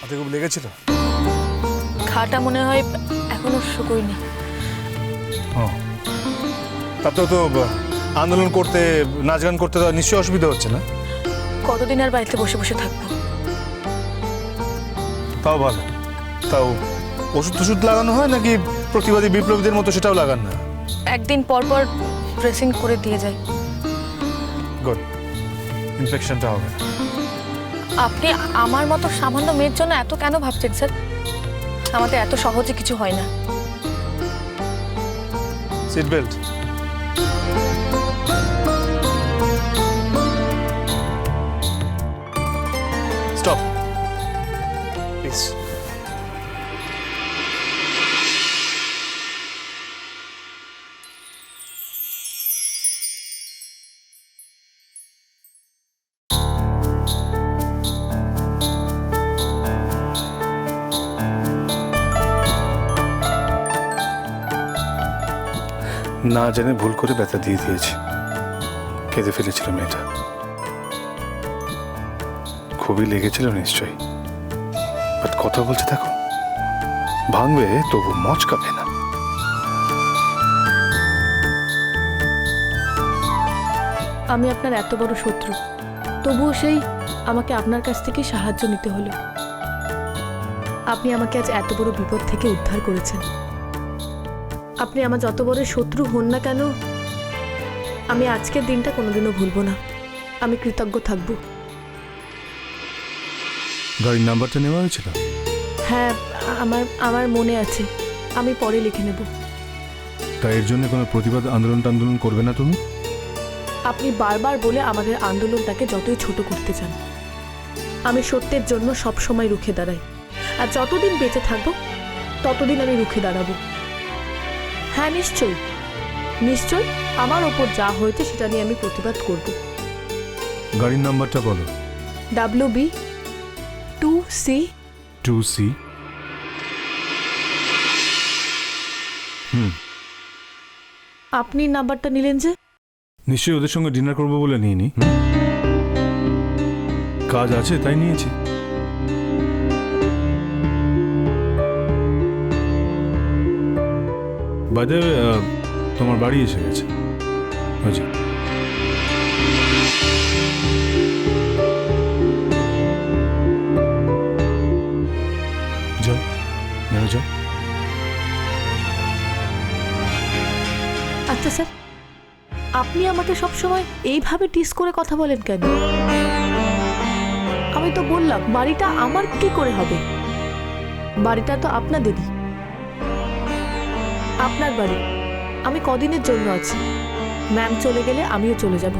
হাতে খুব লেগেছিল? ঘাটা মনে হয় এখনও শুকোয়নি ও। তাতেও তো আন্দোলন করতে নাচ গান করতে তো নিশ্চয়ই অসুবিধা হচ্ছে না? কতদিন আর বাড়িতে বসে বসে থাকব? তাও ভালো। তাও ওষুধ টষুধ লাগানো হয় নাকি প্রতিবাদী বিপ্লবীদের মতো সেটাও লাগান না? একদিন পর পর ড্রেসিং করে দিয়ে যায় গুড ইনফেকশনটা হবে। না আপনি আমার মতো সামান্য মেয়ের জন্য এত কেন ভাবছেন, স্যার? আমাদের এত সহজে কিছু হয় না। Seat belt. না জেনে ভুল করে ব্যথা দিয়ে দিয়েছি। কেঁদে ফেলেছিল মেয়েটা। খুবই লেগেছিল নিশ্চয়ই। বাট কথা বলছে দেখো, ভাঙবে তবু মচকাবে না। আমি আপনার এত বড় শত্রু, তবুও সেই আমাকে আপনার কাছ থেকে সাহায্য নিতে হলো। আপনি আমাকে আজ এত বড় বিপদ থেকে উদ্ধার করেছেন। আপনি আমার যত বড় শত্রু হন না কেন আমি আজকের দিনটা কোনোদিনও ভুলবো না। আমি কৃতজ্ঞ থাকব। গাড়ির নাম্বারটা নেওয়া হয়েছিল? হ্যাঁ আমার আমার মনে আছে। আমি পরে লিখে নেব। তা এর জন্য কোনো প্রতিবাদ আন্দোলন টান্দোলন করবে না তুমি? আপনি বারবার বলে আমাদের আন্দোলনটাকে যতই ছোট করতে চান। আমি সত্যের জন্য সব সময় রুখে দাঁড়াই। আর যতদিন বেঁচে থাকব ততদিন আমি রুখে দাঁড়াবো। হ্যাঁ নিশ্চয়ই। নিশ্চয়ই আমার ওপর যা হয়েছে সেটা নিয়ে আমি প্রতিবাদ করব। গাড়ির নাম্বারটা বলো। W B two C two C. হুম। আপনি নাম্বারটা নিলেন যে? নিশ্চয়ই ওদের সঙ্গে ডিনার করব বলে নিইনি। হুম? কাজ আছে তাই নিয়েছি। বাদে তোমার বাড়ি এসে গেছে। যাও আচ্ছা স্যার, আপনি আমাকে সব সময় এইভাবে টিস করে কথা বলেন কেন? আমি তো বললাম, বাড়িটা আমার কি করে হবে? বাড়িটা তো আপনাদেরই। আপনার বাড়ি। আমি কদিনের জন্য আছি। ম্যাম চলে গেলে আমিও চলে যাব।